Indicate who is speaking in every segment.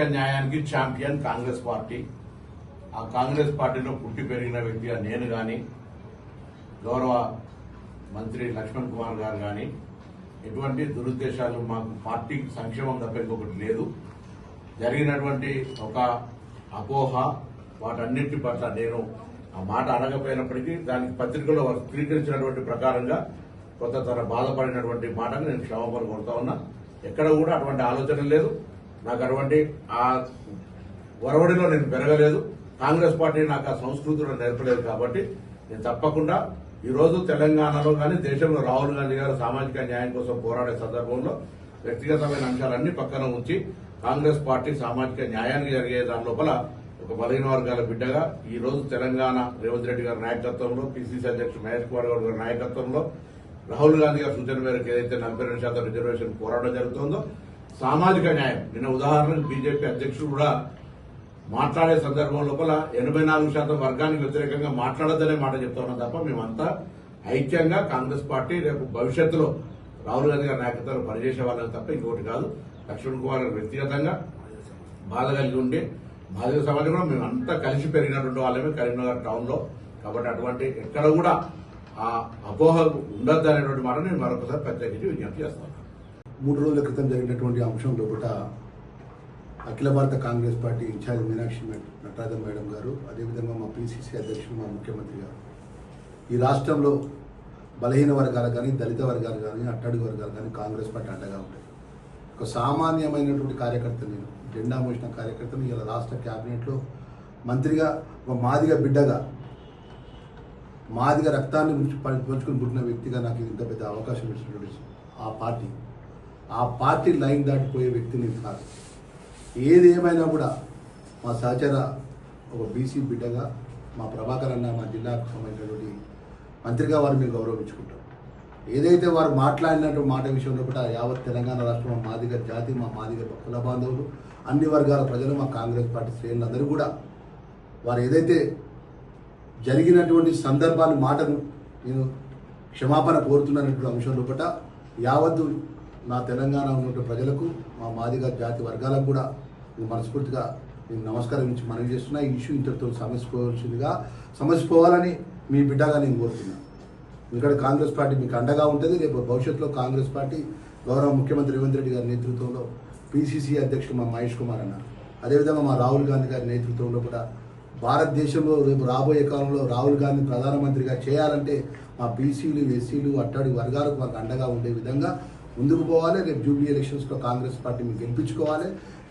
Speaker 1: సామాజిక న్యాయానికి champion Congress party. ఆ కాంగ్రెస్ పార్టీలో పుట్టి పెరిగిన వ్యక్తిగా నేను కానీ గౌరవ మంత్రి లక్ష్మణ్ కుమార్ గారు కానీ ఎటువంటి దురుద్దేశాలు మాకు పార్టీ సంక్షేమం తప్ప ఇంకొకటి లేదు. జరిగినటువంటి ఒక అపోహ వాటన్నింటి పట్ల నేను ఆ మాట అడగపోయినప్పటికీ దానికి పత్రికలో స్వీకరించినటువంటి ప్రకారంగా కొంత తన బాధపడినటువంటి మాటను నేను క్షమాపణ కొడుతా ఉన్నా. ఎక్కడ కూడా అటువంటి ఆలోచన లేదు. నాకు అటువంటి ఆ ఒరవడిలో నేను పెరగలేదు. కాంగ్రెస్ పార్టీ నాకు ఆ సంస్కృతిలో నేర్పలేదు కాబట్టి నేను తప్పకుండా ఈరోజు తెలంగాణలో కానీ దేశంలో రాహుల్ గాంధీ గారు సామాజిక న్యాయం కోసం పోరాడే సందర్భంలో వ్యక్తిగతమైన అంశాలన్నీ పక్కన ఉంచి కాంగ్రెస్ పార్టీ సామాజిక న్యాయానికి జరిగే దాని లోపల ఒక బలహీన వర్గాల బిడ్డగా ఈ రోజు తెలంగాణ రేవంత్ రెడ్డి గారి నాయకత్వంలో పిసిసి అధ్యక్షుడు మహేష్ కుమార్ గౌడ్ గారి నాయకత్వంలో రాహుల్ గాంధీ గారి సూచన మేరకు ఏదైతే నలభై రెండు శాతం రిజర్వేషన్ పోరాటం జరుగుతుందో సామాజిక న్యాయం. నిన్న ఉదాహరణకు బీజేపీ అధ్యక్షుడు కూడా మాట్లాడే సందర్భం లోపల ఎనభై నాలుగు శాతం వర్గానికి వ్యతిరేకంగా మాట్లాడద్దనే మాట చెప్తా ఉన్నాం తప్ప మేమంతా ఐక్యంగా కాంగ్రెస్ పార్టీ రేపు భవిష్యత్తులో రాహుల్ గాంధీ గారి నాయకత్వంలో పనిచేసే వాళ్ళని తప్ప ఇంకోటి కాదు. లక్ష్మణ్ కుమార్ గారు వ్యక్తిగతంగా బాధ కలిగి ఉండి బాధిత సమాజం కూడా మేము అంతా కలిసి పెరిగినటువంటి వాళ్ళమే కరీంనగర్ టౌన్లో. కాబట్టి అటువంటి ఎక్కడ కూడా ఆ అపోహ ఉండద్దు అనేటువంటి మాట నేను మరొకసారి ప్రత్యేకించి విజ్ఞప్తి చేస్తాను
Speaker 2: మూడు రోజుల క్రితం జరిగినటువంటి అంశం లోపల అఖిల భారత Congress party incharge Meenakshi Natarajan madam గారు అదేవిధంగా మా పిసిసి అధ్యక్షుడు మా ముఖ్యమంత్రి గారు. ఈ రాష్ట్రంలో బలహీన వర్గాలు కానీ దళిత వర్గాలు కానీ అట్టడుగు వర్గాలు కానీ కాంగ్రెస్ పార్టీ అండగా ఉంటాయి. ఒక సామాన్యమైనటువంటి కార్యకర్త నేను జెండా మోసిన కార్యకర్తను ఇలా రాష్ట్ర క్యాబినెట్లో మంత్రిగా ఒక మాదిగా బిడ్డగా మాదిగా రక్తాన్ని పంచుకుని పుట్టిన వ్యక్తిగా నాకు ఇంత పెద్ద అవకాశం ఇచ్చినటువంటి ఆ పార్టీ ఆ పార్టీ లైన్ దాటిపోయే వ్యక్తిని కాదు. ఏది ఏమైనా కూడా మా సహచర ఒక బీసీ బిడ్డగా మా ప్రభాకర్ అన్న మా జిల్లాకు సంబంధించినటువంటి మంత్రిగా వారు మేము గౌరవించుకుంటాం. ఏదైతే వారు మాట్లాడినటువంటి మాట విషయంలో కూడా యావత్ తెలంగాణ రాష్ట్రం మా మాదిగ జాతి మా మాదిగ కుల బాంధవులు అన్ని వర్గాల ప్రజలు మా కాంగ్రెస్ పార్టీ శ్రేణులందరూ కూడా వారు ఏదైతే జరిగినటువంటి సందర్భాన్ని మాటను నేను క్షమాపణ కోరుతున్నటువంటి అంశం లోపల యావత్తు నా తెలంగాణ ఉన్నటువంటి ప్రజలకు మా మాదిగ జాతి వర్గాలకు కూడా మనస్ఫూర్తిగా నేను నమస్కారం ఇచ్చి మనవి చేస్తున్నా. ఈ ఇష్యూ ఇంతటితో సమస్యపోవాల్సిందిగా సమస్యపోవాలని మీ బిడ్డగా నేను కోరుతున్నా. ఇక్కడ కాంగ్రెస్ పార్టీ మీకు అండగా ఉంటుంది. రేపు భవిష్యత్తులో కాంగ్రెస్ పార్టీ గౌరవ ముఖ్యమంత్రి రేవంత్ రెడ్డి గారి నేతృత్వంలో పిసిసి అధ్యక్షుడు మా మహేష్ కుమార్ అన్న అదేవిధంగా మా రాహుల్ గాంధీ గారి నేతృత్వంలో కూడా భారతదేశంలో రేపు రాబోయే కాలంలో రాహుల్ గాంధీ ప్రధానమంత్రిగా చేయాలంటే మా బీసీలు ఎస్సీలు అట్టడి వర్గాలకు మాకు అండగా ఉండే విధంగా ముందుకు పోవాలి రేపు జూబ్లీ ఎలక్షన్స్లో కాంగ్రెస్ పార్టీ మీకు గెలిపించుకోవాలి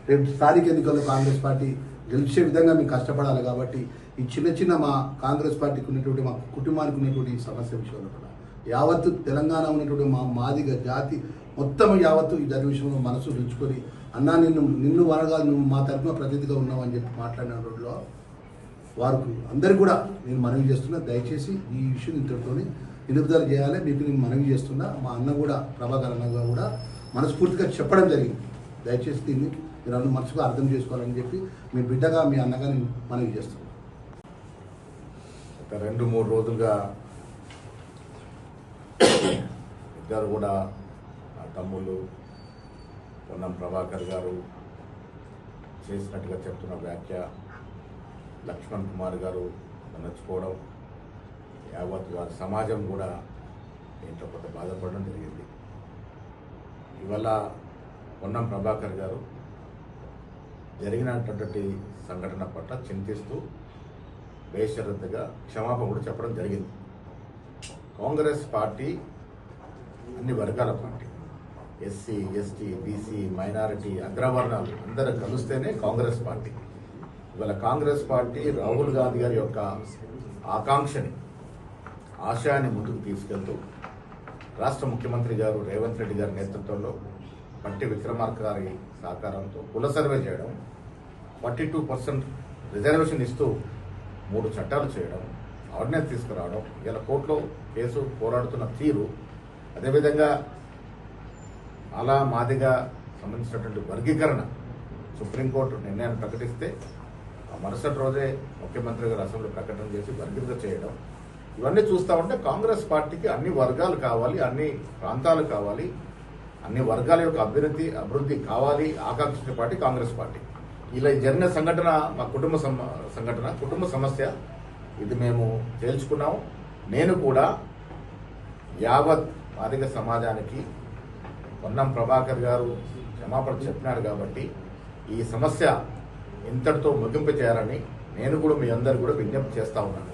Speaker 2: రేపు స్థానిక ఎన్నికల్లో కాంగ్రెస్ పార్టీ గెలిచే విధంగా మీకు కష్టపడాలి కాబట్టి ఈ చిన్న చిన్న మా కాంగ్రెస్ పార్టీకి ఉన్నటువంటి మా కుటుంబానికి ఉన్నటువంటి ఈ సమస్య విషయంలో కూడా యావత్తు తెలంగాణ ఉన్నటువంటి మా మాదిగ జాతి మొత్తం యావత్తు ఈ దాని విషయంలో మనసు రుచుకొని అన్నా నిన్ను నిన్ను వనగా నువ్వు మా తరఫున ప్రతినిధిగా ఉన్నావు అని చెప్పి మాట్లాడిన రోజుల్లో వారికి అందరు కూడా నేను మనవి చేస్తున్నా దయచేసి ఈ విషయం ఇంతటితోని నిలుపుదల చేయాలి. మీకు నేను మనవి చేస్తున్నా. మా అన్న కూడా ప్రభాకర్ అన్నగా కూడా మనస్ఫూర్తిగా చెప్పడం జరిగింది. దయచేసి దీన్ని మీరు అన్న మనసుగా అర్థం చేసుకోవాలని చెప్పి మీ బిడ్డగా మీ అన్నగా నేను మనవి చేస్తున్నాను
Speaker 1: ఒక రెండు మూడు రోజులుగా ఇద్దరు కూడా ఆ తమ్ముళ్ళు పొన్నం ప్రభాకర్ గారు చేసినట్టుగా చెప్తున్న వ్యాఖ్య లక్ష్మణ్ కుమార్ గారు నచ్చుకోవడం యావత్ వారి సమాజం కూడా దీంట్లో కొంత బాధపడడం జరిగింది. ఇవాళ పొన్నం ప్రభాకర్ గారు జరిగినటువంటి సంఘటన పట్ల చింతిస్తూ బేషరతుగా క్షమాపణ కూడా చెప్పడం జరిగింది. కాంగ్రెస్ పార్టీ అన్ని వర్గాల party SC ST BC minority అగ్రవర్ణాలు అందరూ కలిస్తేనే కాంగ్రెస్ పార్టీ. ఇవాళ కాంగ్రెస్ పార్టీ రాహుల్ గాంధీ గారి యొక్క ఆకాంక్షని ఆశయాన్ని ముందుకు తీసుకెళ్తూ రాష్ట్ర ముఖ్యమంత్రి గారు రేవంత్ రెడ్డి గారి నేతృత్వంలో పట్టి విక్రమార్క గారి సహకారంతో కుల సర్వే చేయడం ఫార్టీ టూ పర్సెంట్ రిజర్వేషన్ ఇస్తూ మూడు చట్టాలు చేయడం ఆర్డినెన్స్ తీసుకురావడం ఇలా కోర్టులో కేసు పోరాడుతున్న తీరు అదేవిధంగా అలా మాదిగా సంబంధించినటువంటి వర్గీకరణ సుప్రీంకోర్టు నిర్ణయాన్ని ప్రకటిస్తే ఆ మరుసటి రోజే ముఖ్యమంత్రి గారు అసెంబ్లీ ప్రకటన చేసి వర్గీకరణ చేయడం ఇవన్నీ చూస్తా ఉంటే కాంగ్రెస్ పార్టీకి అన్ని వర్గాలు కావాలి అన్ని ప్రాంతాలు కావాలి అన్ని వర్గాల యొక్క అభివృద్ధి అభివృద్ధి కావాలి ఆకాంక్షించిన పార్టీ కాంగ్రెస్ పార్టీ.
Speaker 3: ఇలా జరిగిన సంఘటన మా కుటుంబ సంఘటన కుటుంబ సమస్య ఇది మేము తేల్చుకున్నాము నేను కూడా యావత్ మాదిగ సమాజానికి పొన్నం ప్రభాకర్ గారు క్షమాపణ చెప్పినాడు కాబట్టి ఈ సమస్య ఇంతటితో ముగింపు చేయాలని నేను కూడా మీ అందరు కూడా విజ్ఞప్తి చేస్తా ఉన్నాను.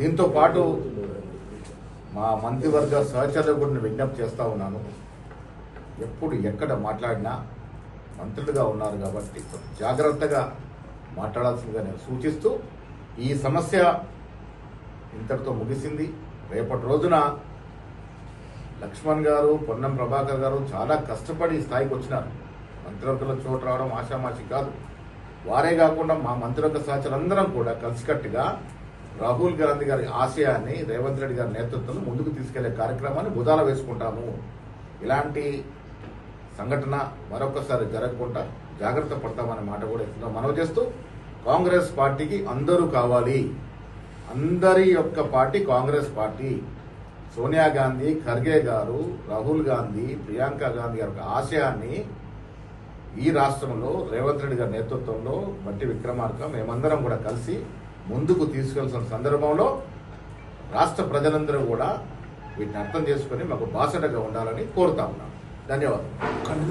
Speaker 3: దీంతో పాటు మా మంత్రివర్గ సహచరులు కూడా విజ్ఞప్తి చేస్తూ ఉన్నాను. ఎప్పుడు ఎక్కడ మాట్లాడినా మంత్రులుగా ఉన్నారు కాబట్టి జాగ్రత్తగా మాట్లాడాల్సిందిగా నేను సూచిస్తూ ఈ సమస్య ఇంతటితో ముగిసింది. రేపటి రోజున లక్ష్మణ్ గారు పొన్నం ప్రభాకర్ గారు చాలా కష్టపడి ఈ స్థాయికి వచ్చినారు. మంత్రివర్గంలో చోటు రావడం ఆషామాషి కాదు. వారే కాకుండా మా మంత్రివర్గ సహచరులందరం కూడా కలిసికట్టుగా రాహుల్ గాంధీ గారి ఆశయాన్ని రేవంత్ రెడ్డి గారి నేతృత్వంలో ముందుకు తీసుకెళ్ళే కార్యక్రమాన్ని బుధాల వేసుకుంటాము. ఇలాంటి సంఘటన మరొకసారి జరగకుండా జాగ్రత్త పడతామనే మాట కూడా ఎక్కువగా మనవి చేస్తూ కాంగ్రెస్ పార్టీకి అందరూ కావాలి. అందరి యొక్క పార్టీ కాంగ్రెస్ పార్టీ. సోనియా గాంధీ ఖర్గే గారు రాహుల్ గాంధీ ప్రియాంక గాంధీ గారి యొక్క ఆశయాన్ని ఈ రాష్ట్రంలో రేవంత్ రెడ్డి గారి నేతృత్వంలో బట్టి విక్రమార్క మేమందరం కూడా కలిసి ముందుకు తీసుకెళ్తున్న సందర్భంలో రాష్ట్ర ప్రజలందరూ కూడా వీటిని అర్థం చేసుకుని మాకు బాసటగా ఉండాలని కోరుతా ఉన్నాం. ధన్యవాదాలు.